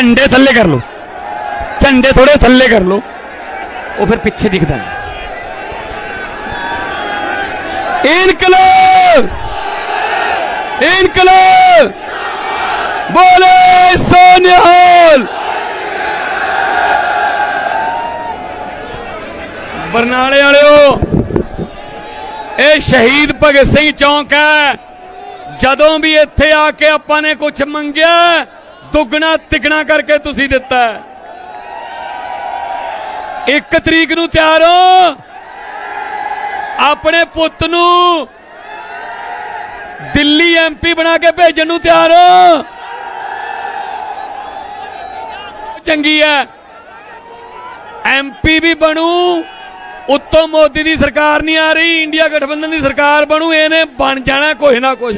ਝੰਡੇ ਥੱਲੇ ਕਰ ਲਓ ਝੰਡੇ ਥੋੜੇ ਥੱਲੇ ਕਰ ਲਓ ਉਹ ਫਿਰ ਪਿੱਛੇ ਦਿਖਦਾ ਹੈ ਇਨਕਲਾਬ ਇਨਕਲਾਬ ਬੋਲੇ ਸੋਨਿਹਾਲ ਬਰਨਾਲੇ ਵਾਲਿਓ ਇਹ ਸ਼ਹੀਦ ਭਗਤ ਸਿੰਘ ਚੌਂਕ ਹੈ ਜਦੋਂ ਵੀ ਇੱਥੇ ਆ ਕੇ ਆਪਾਂ ਨੇ ਕੁਝ ਮੰਗਿਆ ਦੁੱਗਣਾ ਤਿਗਣਾ ਕਰਕੇ ਤੁਸੀਂ ਦਿੱਤਾ ਇੱਕ ਤਰੀਕ ਨੂੰ ਤਿਆਰ ਹੋ। ਆਪਣੇ ਪੁੱਤ ਨੂੰ ਦਿੱਲੀ ਐਮਪੀ ਬਣਾ ਕੇ ਭੇਜਣ ਨੂੰ ਤਿਆਰ ਹੋ। ਚੰਗੀ ਹੈ। ਐਮਪੀ ਵੀ ਬਣੂ। ਉੱਤੋਂ ਮੋਦੀ ਦੀ ਸਰਕਾਰ ਨਹੀਂ ਆ ਰਹੀ, ਇੰਡੀਆ ਗਠਬੰਧਨ ਦੀ ਸਰਕਾਰ ਬਣੂ। ਇਹਨੇ ਬਣ ਜਾਣਾ ਕੁਛ ਨਾ ਕੁਛ।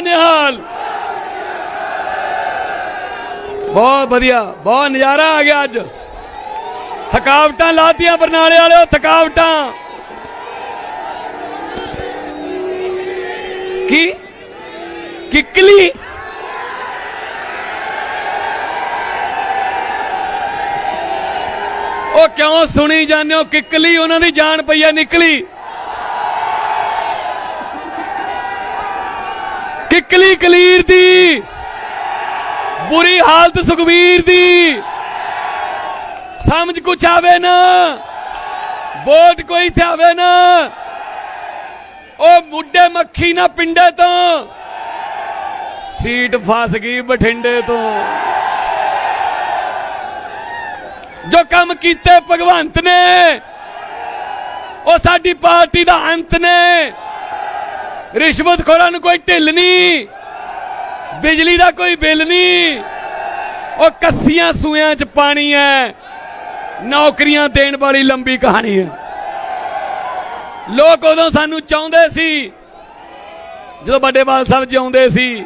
ਨਿਹਾਲ। ਬਹੁਤ ਵਧੀਆ, ਬਹੁਤ ਨਜ਼ਾਰਾ ਆ ਗਿਆ ਅੱਜ। ਥਕਾਵਟਾਂ ਲਾਤੀਆਂ ਬਰਨਾਲੇ ਵਾਲਿਓ, ਥਕਾਵਟਾਂ। ਕੀ? ਕਿੱਕਲੀ? ਉਹ ਕਿਉਂ ਸੁਣੀ ਜਾਂਦੇ ਹੋ? ਕਿੱਕਲੀ, ਉਹਨਾਂ ਦੀ ਜਾਨ ਪਈ ਹੈ ਨਿਕਲੀ। ਕਿੱਕਲੀ ਕਲੀਰ ਦੀ, ਬੁਰੀ ਹਾਲਤ ਸੁਖਵੀਰ ਦੀ। ਸਮਝ ਕੁਛ ਆਵੇ ਨਾ, ਵੋਟ ਕੋਈ ਤੇ ਆਵੇ ਨਾ। ਉਹ ਮੁੱਢੇ ਮੱਖੀ ਨਾ ਪਿੰਡੇ ਤੋਂ, ਸੀਟ ਫਸ ਗਈ ਬਠਿੰਡੇ ਤੋਂ। ਜੋ ਕੰਮ ਕੀਤੇ ਭਗਵੰਤ ਨੇ, ਉਹ ਸਾਡੀ ਪਾਰਟੀ ਦਾ ਅੰਤ ਨੇ। ਰਿਸ਼ਵਤਖੋਰਾਂ ਨੂੰ ਕੋਈ ਢਿੱਲ ਨਹੀਂ। ਬਿਜਲੀ ਦਾ ਕੋਈ ਬਿੱਲ ਨਹੀਂ। ਉਹ ਕੱਸੀਆਂ ਸੂਆਂ 'ਚ ਪਾਣੀ ਹੈ ਨੌਕਰੀਆਂ ਦੇਣ ਵਾਲੀ ਲੰਬੀ ਕਹਾਣੀ ਹੈ ਲੋਕ ਉਦੋਂ ਸਾਨੂੰ ਚਾਹੁੰਦੇ ਸੀ, ਜਦੋਂ ਵੱਡੇ ਬਾਲ ਸਾਹਿਬ ਜਿਉਂਦੇ ਸੀ,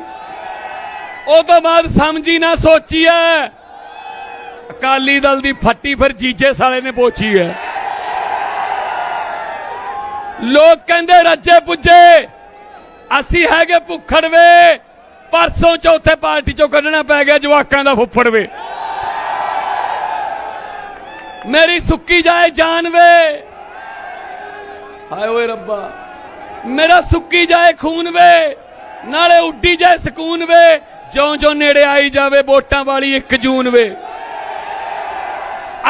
ਉਹ ਤੋਂ ਬਾਅਦ ਸਮਝੀ ਨਾ ਸੋਚੀ ਹੈ ਅਕਾਲੀ ਦਲ ਦੀ ਫੱਟੀ ਫਿਰ ਜੀਜੇ ਸਾਲੇ ਨੇ ਪੋਚੀ ਹੈ ਲੋਕ ਕਹਿੰਦੇ ਰੱਜੇ ਪੁੱਜੇ। ਅਸੀਂ ਹੈਗੇ ਭੁੱਖੜ ਵੇ, ਪਰਸੋਂ ਚੌਥੇ ਪਾਰਟੀ ਚੋਂ ਕੱਢਣਾ ਪੈ ਗਿਆ ਜਵਾਕਾਂ ਦਾ ਫੁੱਫੜ ਵੇ। ਮੇਰੀ ਸੁੱਕੀ ਜਾਏ ਜਾਨ ਵੇ। ਹਾਏ ਓਏ ਰੱਬਾ, ਮੇਰਾ ਸੁੱਕੀ ਜਾਏ ਖੂਨ ਵੇ, ਨਾਲੇ ਉੱਡੀ ਜਾਏ ਸਕੂਨ ਵੇ ਜਿਉਂ ਜਿਉਂ ਨੇੜੇ ਆਈ ਜਾਵੇ ਵੋਟਾਂ ਵਾਲੀ 1 ਜੂਨ ਵੇ।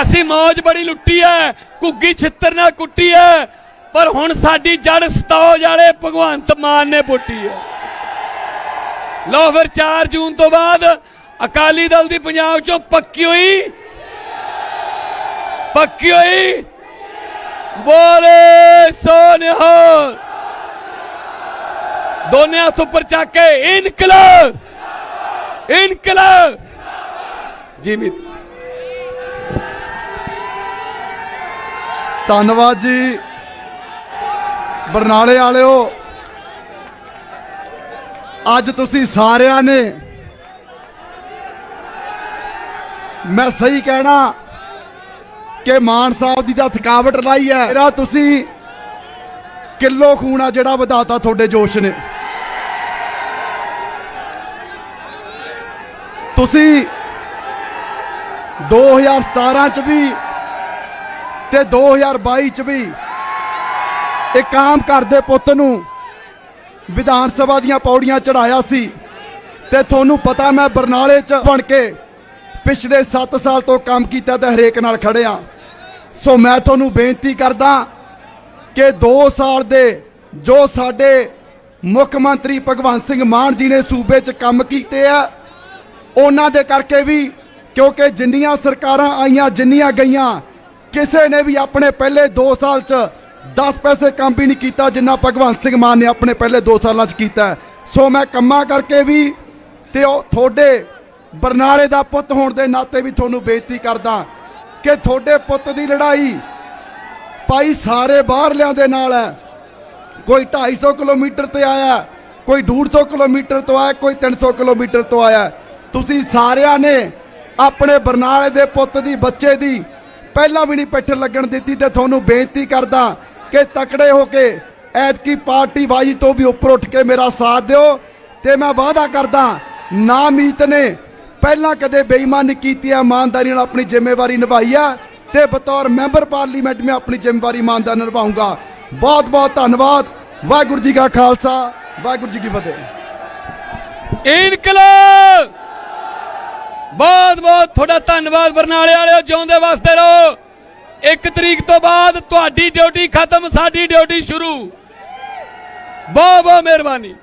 ਅਸੀਂ ਮੌਜ ਬੜੀ ਲੁੱਟੀ ਐ ਕੁੱਗੀ ਛਿੱਤਰ ਨਾਲ ਕੁੱਟੀ ਐ ਪਰ ਹੁਣ ਸਾਡੀ ਜੜ ਸਤੌਜ ਵਾਲੇ ਭਗਵੰਤ ਮਾਨ ਨੇ ਪੁੱਟੀ ਹੈ। ਲੋ ਫਿਰ 4 ਜੂਨ ਤੋਂ ਬਾਅਦ ਅਕਾਲੀ ਦਲ ਦੀ ਪੰਜਾਬ ਚੋਂ ਪੱਕੀ ਹੋਈ। ਪੱਕੀ ਹੋਈ। ਬੋਲੇ ਸੋਨਿਹਾਲ। ਦੋਨੇ ਹੱਥ ਉੱਪਰ ਚੱਕ ਕੇ ਇਨਕਲਾਬ। ਇਨਕਲਾਬ। ਜੀ ਧੰਨਵਾਦ ਜੀ। ਬਰਨਾਲੇ ਵਾਲਿਓ, ਅੱਜ ਤੁਸੀਂ ਸਾਰਿਆਂ ਨੇ ਮੈਂ ਸਹੀ ਕਹਿਣਾ ਕਿ ਮਾਨ ਸਾਹਿਬ ਦੀ ਤਾਂ ਥਕਾਵਟ ਲਾਈ ਹੈ। ਇਹਦਾ ਤੁਸੀਂ ਕਿਲੋ ਖੂਨ ਆ ਜਿਹੜਾ ਵਧਾਤਾ ਤੁਹਾਡੇ ਜੋਸ਼ ਨੇ। ਤੁਸੀਂ 2017 ਚ ਵੀ ਤੇ 2022 ਚ ਵੀ ਇੱਕ ਆਮ ਘਰ ਦੇ ਪੁੱਤ ਨੂੰ ਵਿਧਾਨ ਸਭਾ ਦੀਆਂ ਪੌੜੀਆਂ ਚੜਾਇਆ ਸੀ ਤੇ ਤੁਹਾਨੂੰ ਪਤਾ ਮੈਂ ਬਰਨਾਲੇ ਚ ਬਣ ਕੇ ਪਿਛਲੇ 7 ਸਾਲ ਤੋਂ ਕੰਮ ਕੀਤਾ ਤੇ ਹਰੇਕ ਨਾਲ ਖੜਿਆ। ਸੋ ਮੈਂ ਤੁਹਾਨੂੰ ਬੇਨਤੀ ਕਰਦਾ ਕਿ 2 ਸਾਲ ਦੇ ਜੋ ਸਾਡੇ ਮੁੱਖ ਮੰਤਰੀ ਭਗਵੰਤ ਸਿੰਘ ਮਾਨ ਜੀ ਨੇ ਸੂਬੇ 'ਚ ਕੰਮ ਕੀਤੇ ਆ, ਉਹਨਾਂ ਦੇ ਕਰਕੇ ਵੀ ਕਿਉਂਕਿ ਜਿੰਨੀਆਂ ਸਰਕਾਰਾਂ ਆਈਆਂ, ਜਿੰਨੀਆਂ ਗਈਆਂ, ਕਿਸੇ ਨੇ ਵੀ ਆਪਣੇ ਪਹਿਲੇ 2 ਸਾਲ 'ਚ 10 ਪੈਸੇ ਕੰਮ ਵੀ ਨਹੀਂ ਕੀਤਾ ਜਿੰਨਾ ਭਗਵੰਤ ਸਿੰਘ ਮਾਨ ਨੇ ਆਪਣੇ ਪਹਿਲੇ 2 ਸਾਲਾਂ 'ਚ ਕੀਤਾ ਸੋ ਮੈਂ ਕੰਮਾਂ ਕਰਕੇ ਵੀ ਤੇ ਉਹ ਤੁਹਾਡੇ ਬਰਨਾਲੇ ਦਾ ਪੁੱਤ ਹੋਣ ਦੇ ਨਾਤੇ ਵੀ ਤੁਹਾਨੂੰ ਬੇਨਤੀ ਕਰਦਾ ਕਿ ਤੁਹਾਡੇ ਪੁੱਤ ਦੀ ਲੜਾਈ ਭਾਈ ਸਾਰੇ ਬਾਹਰਲਿਆਂ ਦੇ ਨਾਲ ਹੈ। ਕੋਈ 250 ਕਿਲੋਮੀਟਰ ਤੇ ਆਇਆ, ਕੋਈ 150 ਕਿਲੋਮੀਟਰ ਤੋਂ ਆਇਆ, ਕੋਈ 300 ਕਿਲੋਮੀਟਰ ਤੋਂ ਆਇਆ। ਤੁਸੀਂ ਸਾਰਿਆਂ ਨੇ ਆਪਣੇ ਬਰਨਾਲੇ ਦੇ ਪੁੱਤ ਦੀ, ਬੱਚੇ ਦੀ ਪਹਿਲਾਂ ਵੀ ਨਹੀਂ ਪਿੱਠ ਲੱਗਣ ਦਿੱਤੀ ਤੇ ਤੁਹਾਨੂੰ ਬੇਨਤੀ ਕਰਦਾ ਕਿ ਤਕੜੇ ਹੋ ਕੇ ਐਤਕੀ ਪਾਰਟੀ ਬਾਜੀ ਤੋਂ ਵੀ ਉੱਪਰ ਉੱਠ ਕੇ ਮੇਰਾ ਸਾਥ ਦਿਓ ਤੇ ਮੈਂ ਵਾਅਦਾ ਕਰਦਾ ਨਾਮੀਤ ਨੇ ਪਹਿਲਾਂ ਕਦੇ ਬੇਈਮਾਨੀ ਕੀਤੀ ਹੈ ਇਮਾਨਦਾਰੀ ਨਾਲ ਆਪਣੀ ਜ਼ਿੰਮੇਵਾਰੀ ਨਿਭਾਈ ਹੈ ਤੇ ਬਤੌਰ ਮੈਂਬਰ ਪਾਰਲੀਮੈਂਟ ਮੈਂ ਆਪਣੀ ਜ਼ਿੰਮੇਵਾਰੀ, ਇਮਾਨਦਾਰ ਨਾਲ ਨਿਭਾਉਂਗਾ ਬਹੁਤ ਬਹੁਤ ਧੰਨਵਾਦ। ਵਾਹਿਗੁਰੂ ਜੀ ਕਾ ਖਾਲਸਾ, ਵਾਹਿਗੁਰੂ ਜੀ ਕੀ ਫਤਿਹ। ਇਨਕਲਾਬ! ਬਹੁਤ ਬਹੁਤ ਤੁਹਾਡਾ ਧੰਨਵਾਦ ਬਰਨਾਲੇ ਵਾਲਿਓ, ਜਿਉਂਦੇ ਵਾਸਤੇ ਰਹੋ। ਇੱਕ ਤਰੀਕ ਤੋਂ ਬਾਅਦ ਤੁਹਾਡੀ ਡਿਊਟੀ ਖਤਮ ਸਾਡੀ ਡਿਊਟੀ ਸ਼ੁਰੂ। ਬਹੁਤ ਬਹੁਤ ਮਿਹਰਬਾਨੀ।